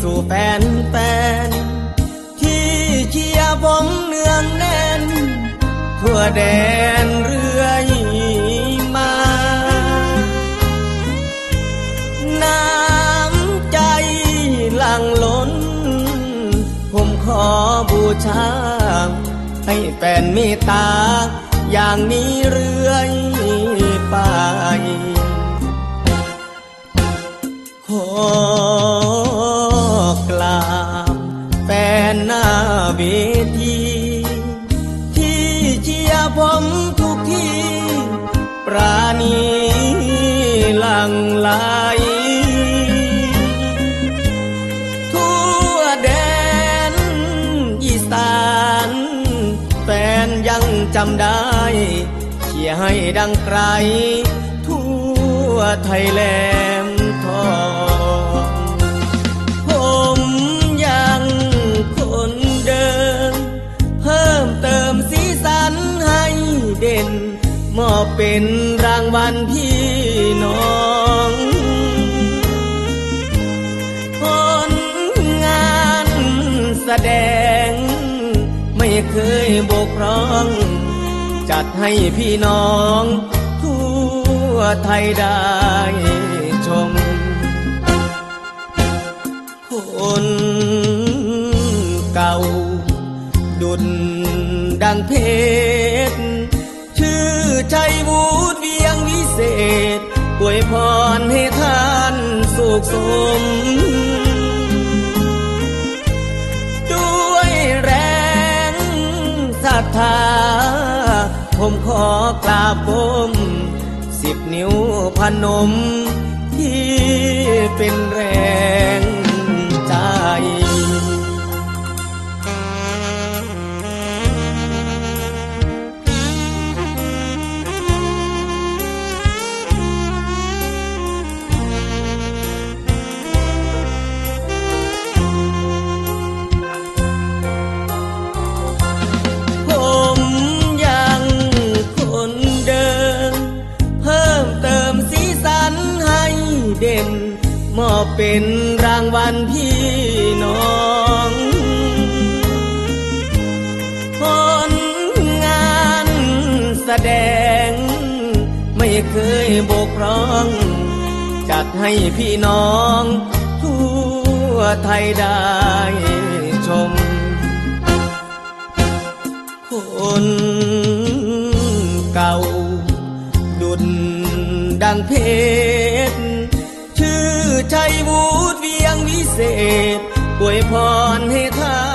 สู่แฟนแฟน ที่เชียร์ผมเนืองแน่น ทั่วแดนเรื่อยมา น้ำใจหลังล้น ผมขอบูชา ให้แฟนมีตา อย่างนี้หรื ที ที่เชียร์ผมทุกที่ปราณีหลังไหลทั่วแดนอีสานแฟนยังจำได้ เชียร์ให้ดังไกล ทั่วไทยแหลมทอง มอบเป็นรางวัลพี่น้องผลงานแสดง ไม่เคยบกพร่อง จัดให้พี่น้อง ทั่วไทยได้ชมคนเก่า ดุดดังเพชร ชื่อชัยวูดเวียงวิเศษอวยพรให้ท่านสุขสม ด้วยแรงศรัทธา ผมขอกราบผมสิบนิ้วพนมที่เป็น มอบเป็นรางวัลพี่น้องผลงานแสดง ไม่เคยบกพร่อง จัดให้พี่น้องทั่วไทยได้ชม คนเก่า ดุดดังเพชร ชัยวูดเวียงวิเศษอวยพรให้ท่าน